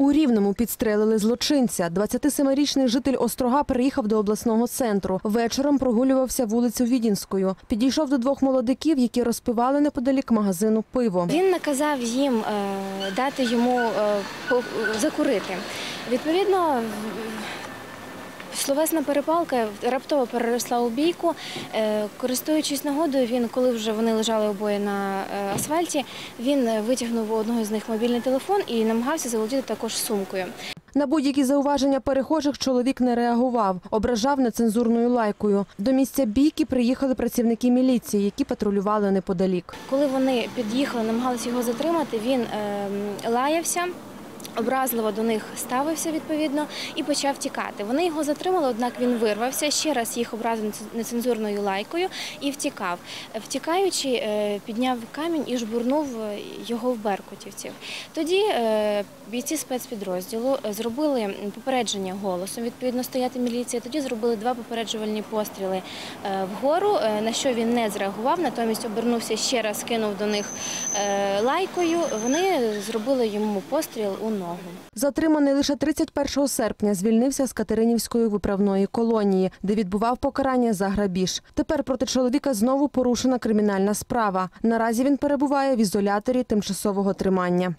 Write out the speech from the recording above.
У Рівному підстрелили злочинця. 27-річний житель Острога приїхав до обласного центру. Вечором прогулювався вулицю Відінською. Підійшов до двох молодиків, які розпивали неподалік магазину пиво. Він наказав їм е, дати йому е, закурити. Відповідно, словесна перепалка раптово переросла у бійку. Е, Користуючись нагодою, він, коли вже вони лежали обоє на е, асфальті, він е, витягнув у одного з них мобільний телефон і намагався заволодіти також сумкою. На будь-які зауваження перехожих чоловік не реагував, ображав нецензурною лайкою. До місця бійки приїхали працівники міліції, які патрулювали неподалік. Коли вони під'їхали, намагалися його затримати, він ем, лаявся. Образливо до них ставився відповідно і почав тікати. Вони його затримали, однак він вирвався, ще раз їх образив нецензурною лайкою і втікав. Втікаючи, е, підняв камінь і жбурнув е, його в беркутівців. Тоді е, бійці спецпідрозділу зробили попередження голосом. Відповідно, стояти міліція. Тоді зробили два попереджувальні постріли вгору, на що він не зреагував. Натомість обернувся ще раз, кинув до них лайкою. Вони зробили йому постріл у ногу. Затриманий лише 31 серпня звільнився з Катеринівської виправної колонії, де відбував покарання за грабіж. Тепер проти чоловіка знову порушена кримінальна справа. Наразі він перебуває в ізоляторі тимчасового тримання.